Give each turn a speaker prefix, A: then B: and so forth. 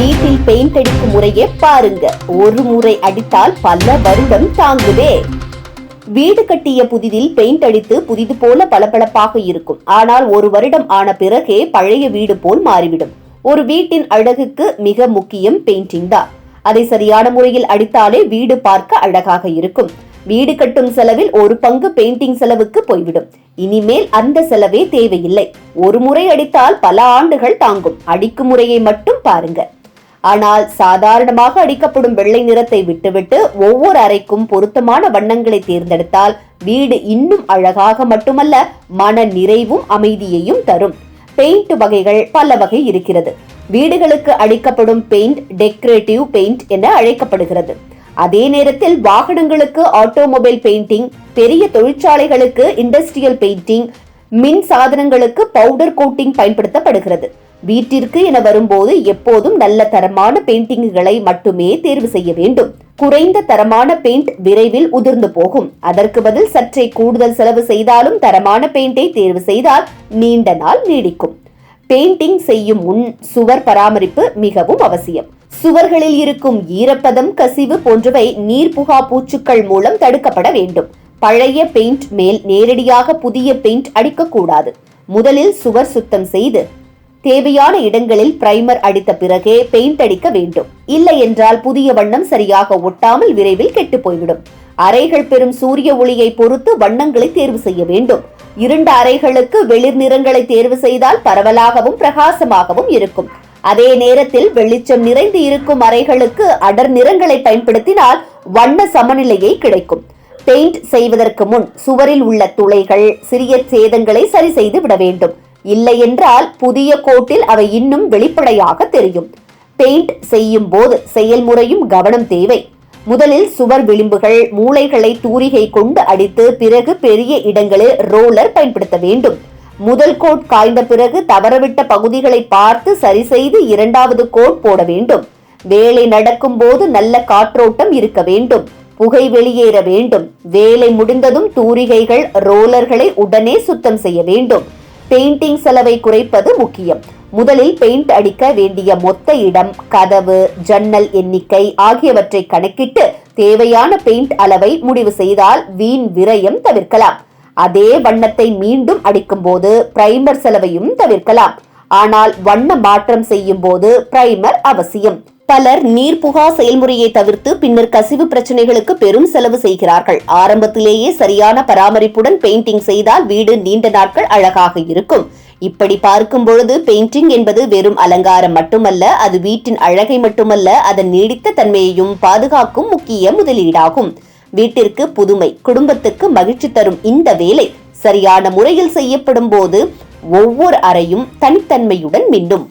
A: வீட்டில் பெயிண்ட் அடிக்கும் முறையே பாருங்க. ஒரு முறை அடித்தால் பல வருடம் தாங்குதே. வீடு கட்டிய புதிதில் பெயிண்ட் அடித்து புதிது போல பளபளப்பாக இருக்கும். ஆனால் ஒரு வருடம் ஆன பிறகே பழைய வீடு போல் மாறிவிடும். ஒரு வீட்டின் அழகுக்கு மிக முக்கியம் பெயிண்டிங் தான். அதை சரியான முறையில் அடித்தாலே வீடு பார்க்க அழகாக இருக்கும். வீடு கட்டும் செலவில் ஒரு பங்கு பெயிண்டிங் செலவுக்கு போய்விடும். இனிமேல் அந்த செலவே தேவையில்லை. ஒரு முறை அடித்தால் பல ஆண்டுகள் தாங்கும். அடிக்கும் முறையை மட்டும் பாருங்க. ஆனால் சாதாரணமாக அடிக்கப்படும் வெள்ளை நிறத்தை விட்டுவிட்டு ஒவ்வொரு அறைக்கும் பொருத்தமான வண்ணங்களை தேர்ந்தெடுத்தால் வீடு இன்னும் அழகாக மட்டுமல்ல மன நிறைவும் அமைதியையும் தரும். பெயிண்ட் வகைகள் பல வகை இருக்கிறது. வீடுகளுக்கு அடிக்கப்படும் பெயிண்ட் டெக்கரேட்டிவ் பெயிண்ட் என அழைக்கப்படுகிறது. அதே நேரத்தில் வாகனங்களுக்கு ஆட்டோமொபைல் பெயிண்டிங் பெரிய தொழிற்சாலைகளுக்கு இண்டஸ்ட்ரியல் பெயிண்டிங் மின் சாதனங்களுக்கு பவுடர் கோட்டிங் பயன்படுத்தப்படுகிறது. வீட்டிற்கு என வரும்போது எப்போதும் நல்ல தரமான பெயிண்டிங்குகளை மட்டுமே தேர்வு செய்ய வேண்டும். குறைந்த தரமான பெயிண்ட் விரைவில் உதிர்ந்து போகும். அதற்கு பதில் சற்றே கூடுதல் செலவு செய்தாலும் தரமான பெயிண்டை தேர்வு செய்தால் நீண்ட நாள் நீடிக்கும். பெயிண்டிங் செய்யும் முன் சுவர் பராமரிப்பு மிகவும் அவசியம். சுவர்களில் இருக்கும் ஈரப்பதம் கசிவு போன்றவை நீர் புகா பூச்சுக்கள் மூலம் தடுக்கப்பட வேண்டும். பழைய பெயிண்ட் மேல் நேரடியாக புதிய பெயிண்ட் அடிக்கக்கூடாது. முதலில் சுவர் சுத்தம் செய்து தேவையான இடங்களில் பிரைமர் அடித்த பிறகே பெயிண்ட் அடிக்க வேண்டும். இல்லை என்றால் புதிய வண்ணம் சரியாக ஒட்டாமல் விரைவில் கெட்டு போய்விடும். அறைகள் பெறும் சூரிய ஒளியை பொறுத்து வண்ணங்களை தேர்வு செய்ய வேண்டும். இருண்ட அறைகளுக்கு வெளிர் நிறங்களை தேர்வு செய்தால் பரவலாகவும் பிரகாசமாகவும் இருக்கும். அதே நேரத்தில் வெளிச்சம் நிறைந்து இருக்கும் அறைகளுக்கு அடர் நிறங்களை பயன்படுத்தினால் வண்ண சமநிலையை கிடைக்கும். பெயிண்ட் செய்வதற்கு முன் சுவரில் உள்ள துளைகள் சிறிய சேதங்களை சரி செய்து விட வேண்டும். இல்லை என்றால் புதிய கோட்டில் அவை இன்னும் வெளிப்படையாக தெரியும். பெயிண்ட் செய்யும் போது செயல்முறையும் கவனம் தேவை. முதலில் சுவர் விளிம்புகள் மூளைகளை தூரிகை கொண்டு அடித்து பிறகு பெரிய இடங்களில் ரோலர் பயன்படுத்த வேண்டும். முதல் கோட் காய்ந்த பிறகு தவறவிட்ட பகுதிகளை பார்த்து சரி செய்து இரண்டாவது கோட் போட வேண்டும். வேலை நடக்கும் போது நல்ல காற்றோட்டம் இருக்க வேண்டும். புகை வெளியேற வேண்டும். வேலை முடிந்ததும் தூரிகைகள் ரோலர்களை உடனே சுத்தம் செய்ய வேண்டும். பெயிண்டிங் செலவை குறைப்பது முக்கியம். முதலில் பெயிண்ட் அடிக்க வேண்டிய மொத்த இடம் கதவு ஜன்னல் எண்ணிக்கை ஆகியவற்றை கணக்கிட்டு தேவையான பெயிண்ட் அளவை முடிவு செய்தால் வீண் விரயம் தவிர்க்கலாம். அதே வண்ணத்தை மீண்டும் அடிக்கும்போது பிரைமர் செலவையும் தவிர்க்கலாம். ஆனால் வண்ண மாற்றம் செய்யும் போது பிரைமர் அவசியம். பலர் நீர்புகா செயல்முறையை தவிர்த்து பின்னர் கசிவு பிரச்சனைகளுக்கு பெரும் செலவு செய்கிறார்கள். ஆரம்பத்திலேயே சரியான பராமரிப்புடன் பெயிண்டிங் செய்தால் வீடு நீண்ட நாட்கள் அழகாக இருக்கும். இப்படி பார்க்கும் பொழுது பெயிண்டிங் என்பது வெறும் அலங்காரம் மட்டுமல்ல அது வீட்டின் அழகை மட்டுமல்ல அதன் நீடித்த தன்மையையும் பாதுகாக்கும் முக்கிய முதலீடாகும். வீட்டிற்கு புதுமை குடும்பத்துக்கு மகிழ்ச்சி தரும் இந்த வேலை சரியான முறையில் செய்யப்படும் போது ஒவ்வொரு அறையும் தனித்தன்மையுடன் மின்னும்.